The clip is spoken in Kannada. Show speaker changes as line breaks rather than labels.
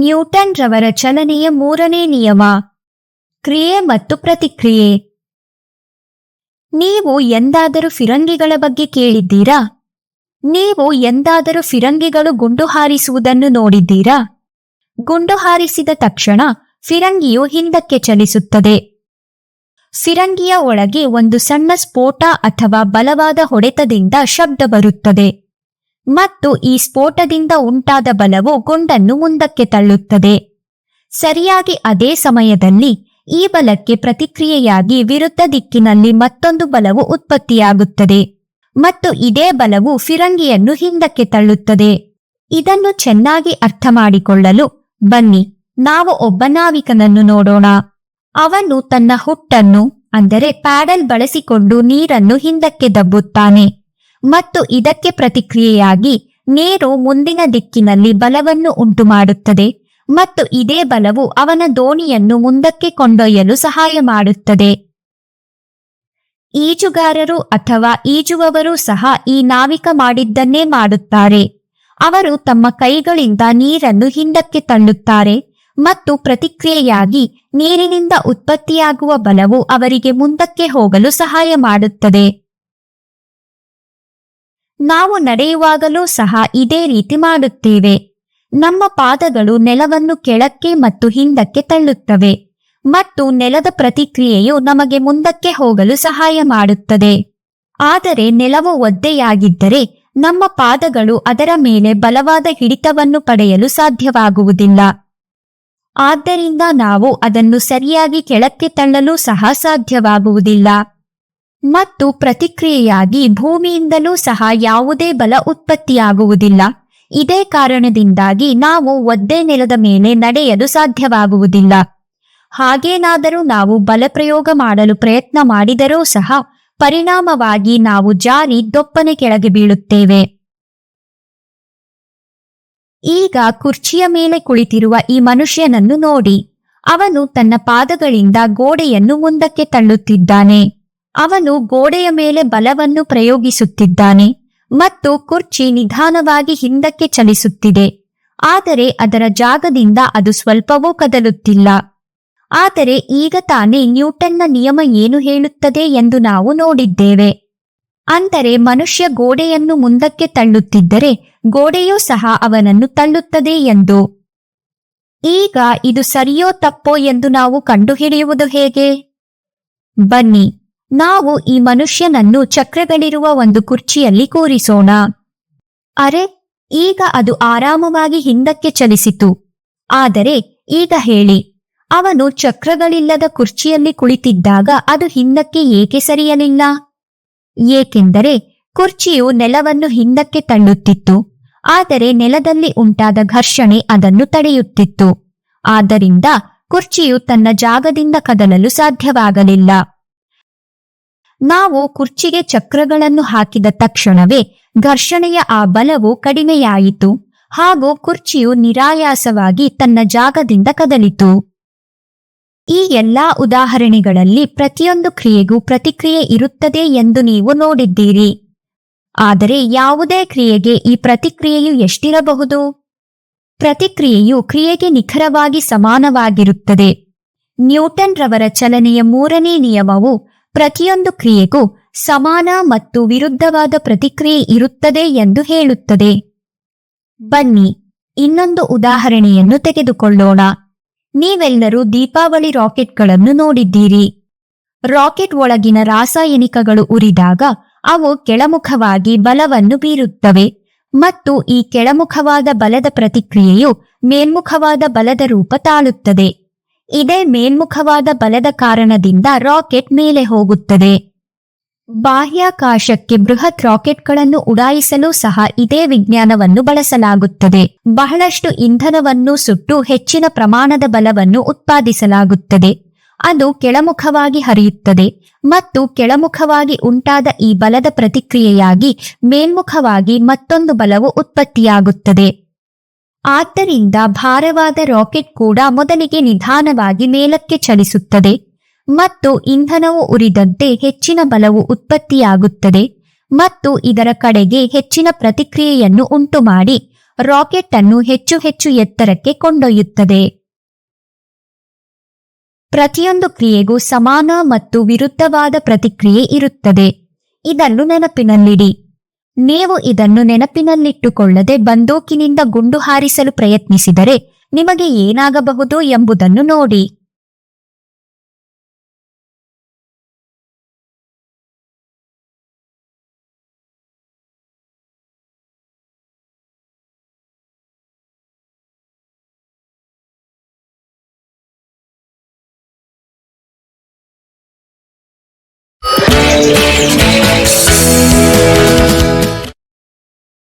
ನ್ಯೂಟನ್ ರವರ ಚಲನೆಯ ಮೂರನೇ ನಿಯಮ. ಕ್ರಿಯೆ ಮತ್ತು ಪ್ರತಿಕ್ರಿಯೆ. ನೀವು ಎಂದಾದರೂ ಫಿರಂಗಿಗಳ ಬಗ್ಗೆ ಕೇಳಿದ್ದೀರಾ? ನೀವು ಎಂದಾದರೂ ಫಿರಂಗಿಗಳು ಗುಂಡು ಹಾರಿಸುವುದನ್ನು ನೋಡಿದ್ದೀರಾ? ಗುಂಡು ಹಾರಿಸಿದ ತಕ್ಷಣ ಫಿರಂಗಿಯು ಹಿಂದಕ್ಕೆ ಚಲಿಸುತ್ತದೆ. ಫಿರಂಗಿಯ ಒಳಗೆ ಒಂದು ಸಣ್ಣ ಸ್ಫೋಟ ಅಥವಾ ಬಲವಾದ ಹೊಡೆತದಿಂದ ಶಬ್ದ ಬರುತ್ತದೆ. ಮತ್ತು ಈ ಸ್ಫೋಟದಿಂದ ಉಂಟಾದ ಬಲವು ಗುಂಡನ್ನು ಮುಂದಕ್ಕೆ ತಳ್ಳುತ್ತದೆ. ಸರಿಯಾಗಿ ಅದೇ ಸಮಯದಲ್ಲಿ ಈ ಬಲಕ್ಕೆ ಪ್ರತಿಕ್ರಿಯೆಯಾಗಿ ವಿರುದ್ಧ ದಿಕ್ಕಿನಲ್ಲಿ ಮತ್ತೊಂದು ಬಲವು ಉತ್ಪತ್ತಿಯಾಗುತ್ತದೆ ಮತ್ತು ಇದೇ ಬಲವು ಫಿರಂಗಿಯನ್ನು ಹಿಂದಕ್ಕೆ ತಳ್ಳುತ್ತದೆ. ಇದನ್ನು ಚೆನ್ನಾಗಿ ಅರ್ಥ ಮಾಡಿಕೊಳ್ಳಲು ಬನ್ನಿ, ನಾವು ಒಬ್ಬ ನಾವಿಕನನ್ನು ನೋಡೋಣ. ಅವನು ತನ್ನ ಹುಟ್ಟನ್ನು, ಅಂದರೆ ಪ್ಯಾಡಲ್ ಬಳಸಿಕೊಂಡು ನೀರನ್ನು ಹಿಂದಕ್ಕೆ ದಬ್ಬುತ್ತಾನೆ. ಮತ್ತು ಇದಕ್ಕೆ ಪ್ರತಿಕ್ರಿಯೆಯಾಗಿ ನೀರು ಮುಂದಿನ ದಿಕ್ಕಿನಲ್ಲಿ ಬಲವನ್ನು ಉಂಟುಮಾಡುತ್ತದೆ ಮತ್ತು ಇದೇ ಬಲವು ಅವನ ದೋಣಿಯನ್ನು ಮುಂದಕ್ಕೆ ಕೊಂಡೊಯ್ಯಲು ಸಹಾಯ ಮಾಡುತ್ತದೆ. ಈಜುಗಾರರು ಅಥವಾ ಈಜುವವರು ಸಹ ಈ ನಾವಿಕ ಮಾಡಿದ್ದನ್ನೇ ಮಾಡುತ್ತಾರೆ. ಅವರು ತಮ್ಮ ಕೈಗಳಿಂದ ನೀರನ್ನು ಹಿಂದಕ್ಕೆ ತಳ್ಳುತ್ತಾರೆ ಮತ್ತು ಪ್ರತಿಕ್ರಿಯೆಯಾಗಿ ನೀರಿನಿಂದ ಉತ್ಪತ್ತಿಯಾಗುವ ಬಲವು ಅವರಿಗೆ ಮುಂದಕ್ಕೆ ಹೋಗಲು ಸಹಾಯ ಮಾಡುತ್ತದೆ. ನಾವು ನಡೆಯುವಾಗಲೂ ಸಹ ಇದೇ ರೀತಿ ಮಾಡುತ್ತೇವೆ. ನಮ್ಮ ಪಾದಗಳು ನೆಲವನ್ನು ಕೆಳಕ್ಕೆ ಮತ್ತು ಹಿಂದಕ್ಕೆ ತಳ್ಳುತ್ತವೆ. ಮತ್ತು ನೆಲದ ಪ್ರತಿಕ್ರಿಯೆಯು ನಮಗೆ ಮುಂದಕ್ಕೆ ಹೋಗಲು ಸಹಾಯ ಮಾಡುತ್ತದೆ. ಆದರೆ ನೆಲವು ಒದ್ದೆಯಾಗಿದ್ದರೆ ನಮ್ಮ ಪಾದಗಳು ಅದರ ಮೇಲೆ ಬಲವಾದ ಹಿಡಿತವನ್ನು ಪಡೆಯಲು ಸಾಧ್ಯವಾಗುವುದಿಲ್ಲ. ಆದ್ದರಿಂದ ನಾವು ಅದನ್ನು ಸರಿಯಾಗಿ ಕೆಳಕ್ಕೆ ತಳ್ಳಲು ಸಹ ಸಾಧ್ಯವಾಗುವುದಿಲ್ಲ. ಮತ್ತು ಪ್ರತಿಕ್ರಿಯೆಯಾಗಿ ಭೂಮಿಯಿಂದಲೂ ಸಹ ಯಾವುದೇ ಬಲ ಉತ್ಪತ್ತಿಯಾಗುವುದಿಲ್ಲ. ಇದೇ ಕಾರಣದಿಂದಾಗಿ ನಾವು ಒದ್ದೆ ನೆಲದ ಮೇಲೆ ನಡೆಯಲು ಸಾಧ್ಯವಾಗುವುದಿಲ್ಲ. ಹಾಗೇನಾದರೂ ನಾವು ಬಲ ಪ್ರಯೋಗ ಮಾಡಲು ಪ್ರಯತ್ನ ಮಾಡಿದರೂ ಸಹ ಪರಿಣಾಮವಾಗಿ ನಾವು ಜಾರಿ ದೊಪ್ಪನೆ ಕೆಳಗೆ ಬೀಳುತ್ತೇವೆ. ಈಗ ಕುರ್ಚಿಯ ಮೇಲೆ ಕುಳಿತಿರುವ ಈ ಮನುಷ್ಯನನ್ನು ನೋಡಿ. ಅವನು ತನ್ನ ಪಾದಗಳಿಂದ ಗೋಡೆಯನ್ನು ಮುಂದಕ್ಕೆ ತಳ್ಳುತ್ತಿದ್ದಾನೆ. ಅವನು ಗೋಡೆಯ ಮೇಲೆ ಬಲವನ್ನು ಪ್ರಯೋಗಿಸುತ್ತಿದ್ದಾನೆ ಮತ್ತು ಕುರ್ಚಿ ನಿಧಾನವಾಗಿ ಹಿಂದಕ್ಕೆ ಚಲಿಸುತ್ತಿದೆ. ಆದರೆ ಅದರ ಜಾಗದಿಂದ ಅದು ಸ್ವಲ್ಪವೂ ಕದಲುತ್ತಿಲ್ಲ. ಆದರೆ ಈಗ ತಾನೇ ನ್ಯೂಟನ್ನ ನಿಯಮ ಏನು ಹೇಳುತ್ತದೆ ಎಂದು ನಾವು ನೋಡಿದ್ದೇವೆ. ಅಂದರೆ ಮನುಷ್ಯ ಗೋಡೆಯನ್ನು ಮುಂದಕ್ಕೆ ತಳ್ಳುತ್ತಿದ್ದರೆ ಗೋಡೆಯೂ ಸಹ ಅವನನ್ನು ತಳ್ಳುತ್ತದೆ ಎಂದು. ಈಗ ಇದು ಸರಿಯೋ ತಪ್ಪೋ ಎಂದು ನಾವು ಕಂಡುಹಿಡಿಯುವುದು ಹೇಗೆ? ಬನ್ನಿ. ನಾವು ಈ ಮನುಷ್ಯನನ್ನು ಚಕ್ರಗಳಿರುವ ಒಂದು ಕುರ್ಚಿಯಲ್ಲಿ ಕೂರಿಸೋಣ. ಅರೆ, ಈಗ ಅದು ಆರಾಮವಾಗಿ ಹಿಂದಕ್ಕೆ ಚಲಿಸಿತು. ಆದರೆ, ಈಗ ಹೇಳಿ. ಅವನು ಚಕ್ರಗಳಿಲ್ಲದ ಕುರ್ಚಿಯಲ್ಲಿ ಕುಳಿತಿದ್ದಾಗ ಅದು ಹಿಂದಕ್ಕೆ ಏಕೆ ಸರಿಯಲಿಲ್ಲ? ಏಕೆಂದರೆ, ಕುರ್ಚಿಯು ನೆಲವನ್ನು ಹಿಂದಕ್ಕೆ ತಳ್ಳುತ್ತಿತ್ತು. ಆದರೆ, ನೆಲದಲ್ಲಿ ಉಂಟಾದ ಘರ್ಷಣೆ ಅದನ್ನು ತಡೆಯುತ್ತಿತ್ತು. ಆದ್ದರಿಂದ, ಕುರ್ಚಿಯು ತನ್ನ ಜಾಗದಿಂದ ಕದಲಲು ಸಾಧ್ಯವಾಗಲಿಲ್ಲ. ನಾವು ಕುರ್ಚಿಗೆ ಚಕ್ರಗಳನ್ನು ಹಾಕಿದ ತಕ್ಷಣವೇ ಘರ್ಷಣೆಯ ಆ ಬಲವು ಕಡಿಮೆಯಾಯಿತು. ಹಾಗೂ ಕುರ್ಚಿಯು ನಿರಾಯಾಸವಾಗಿ ತನ್ನ ಜಾಗದಿಂದ ಕದಲಿತು. ಈ ಎಲ್ಲಾ ಉದಾಹರಣೆಗಳಲ್ಲಿ ಪ್ರತಿಯೊಂದು ಕ್ರಿಯೆಗೂ ಪ್ರತಿಕ್ರಿಯೆ ಇರುತ್ತದೆ ಎಂದು ನೀವು ನೋಡಿದ್ದೀರಿ. ಆದರೆ ಯಾವುದೇ ಕ್ರಿಯೆಗೆ ಈ ಪ್ರತಿಕ್ರಿಯೆಯು ಎಷ್ಟಿರಬಹುದು? ಪ್ರತಿಕ್ರಿಯೆಯು ಕ್ರಿಯೆಗೆ ನಿಖರವಾಗಿ ಸಮಾನವಾಗಿರುತ್ತದೆ. ನ್ಯೂಟನ್ ರವರ ಚಲನೆಯ ಮೂರನೇ ನಿಯಮವು ಪ್ರತಿಯೊಂದು ಕ್ರಿಯೆಗೂ ಸಮಾನ ಮತ್ತು ವಿರುದ್ಧವಾದ ಪ್ರತಿಕ್ರಿಯೆ ಇರುತ್ತದೆ ಎಂದು ಹೇಳುತ್ತದೆ. ಬನ್ನಿ, ಇನ್ನೊಂದು ಉದಾಹರಣೆಯನ್ನು ತೆಗೆದುಕೊಳ್ಳೋಣ. ನೀವೆಲ್ಲರೂ ದೀಪಾವಳಿ ರಾಕೆಟ್ಗಳನ್ನು ನೋಡಿದ್ದೀರಿ. ರಾಕೆಟ್ ಒಳಗಿನ ರಾಸಾಯನಿಕಗಳು ಉರಿದಾಗ ಅವು ಕೆಳಮುಖವಾಗಿ ಬಲವನ್ನು ಬೀರುತ್ತವೆ ಮತ್ತು ಈ ಕೆಳಮುಖವಾದ ಬಲದ ಪ್ರತಿಕ್ರಿಯೆಯು ಮೇಲ್ಮುಖವಾದ ಬಲದ ರೂಪ ತಾಳುತ್ತದೆ. ಇದೇ ಮೇಲ್ಮುಖವಾದ ಬಲದ ಕಾರಣದಿಂದ ರಾಕೆಟ್ ಮೇಲೆ ಹೋಗುತ್ತದೆ. ಬಾಹ್ಯಾಕಾಶಕ್ಕೆ ಬೃಹತ್ ರಾಕೆಟ್ಗಳನ್ನು ಉಡಾಯಿಸಲು ಸಹ ಇದೇ ವಿಜ್ಞಾನವನ್ನು ಬಳಸಲಾಗುತ್ತದೆ. ಬಹಳಷ್ಟು ಇಂಧನವನ್ನು ಸುಟ್ಟು ಹೆಚ್ಚಿನ ಪ್ರಮಾಣದ ಬಲವನ್ನು ಉತ್ಪಾದಿಸಲಾಗುತ್ತದೆ. ಅದು ಕೆಳಮುಖವಾಗಿ ಹರಿಯುತ್ತದೆ ಮತ್ತು ಕೆಳಮುಖವಾಗಿ ಉಂಟಾದ ಈ ಬಲದ ಪ್ರತಿಕ್ರಿಯೆಯಾಗಿ ಮೇಲ್ಮುಖವಾಗಿ ಮತ್ತೊಂದು ಬಲವು ಉತ್ಪತ್ತಿಯಾಗುತ್ತದೆ. ಆದ್ದರಿಂದ ಭಾರವಾದ ರಾಕೆಟ್ ಕೂಡ ಮೊದಲಿಗೆ ನಿಧಾನವಾಗಿ ಮೇಲಕ್ಕೆ ಚಲಿಸುತ್ತದೆ ಮತ್ತು ಇಂಧನವು ಉರಿದಂತೆ ಹೆಚ್ಚಿನ ಬಲವು ಉತ್ಪತ್ತಿಯಾಗುತ್ತದೆ ಮತ್ತು ಇದರ ಕಡೆಗೆ ಹೆಚ್ಚಿನ ಪ್ರತಿಕ್ರಿಯೆಯನ್ನು ಉಂಟುಮಾಡಿ ರಾಕೆಟ್ ಅನ್ನು ಹೆಚ್ಚು ಹೆಚ್ಚು ಎತ್ತರಕ್ಕೆ ಕೊಂಡೊಯ್ಯುತ್ತದೆ. ಪ್ರತಿಯೊಂದು ಕ್ರಿಯೆಗೂ ಸಮಾನ ಮತ್ತು ವಿರುದ್ಧವಾದ ಪ್ರತಿಕ್ರಿಯೆ ಇರುತ್ತದೆ. ಇದನ್ನು ನೆನಪಿನಲ್ಲಿಡಿ. ನೀವು ಇದನ್ನು ನೆನಪಿನಲ್ಲಿಟ್ಟುಕೊಳ್ಳದೆ ಬಂದೂಕಿನಿಂದ ಗುಂಡು ಹಾರಿಸಲು ಪ್ರಯತ್ನಿಸಿದರೆ ನಿಮಗೆ ಏನಾಗಬಹುದು ಎಂಬುದನ್ನು ನೋಡಿ.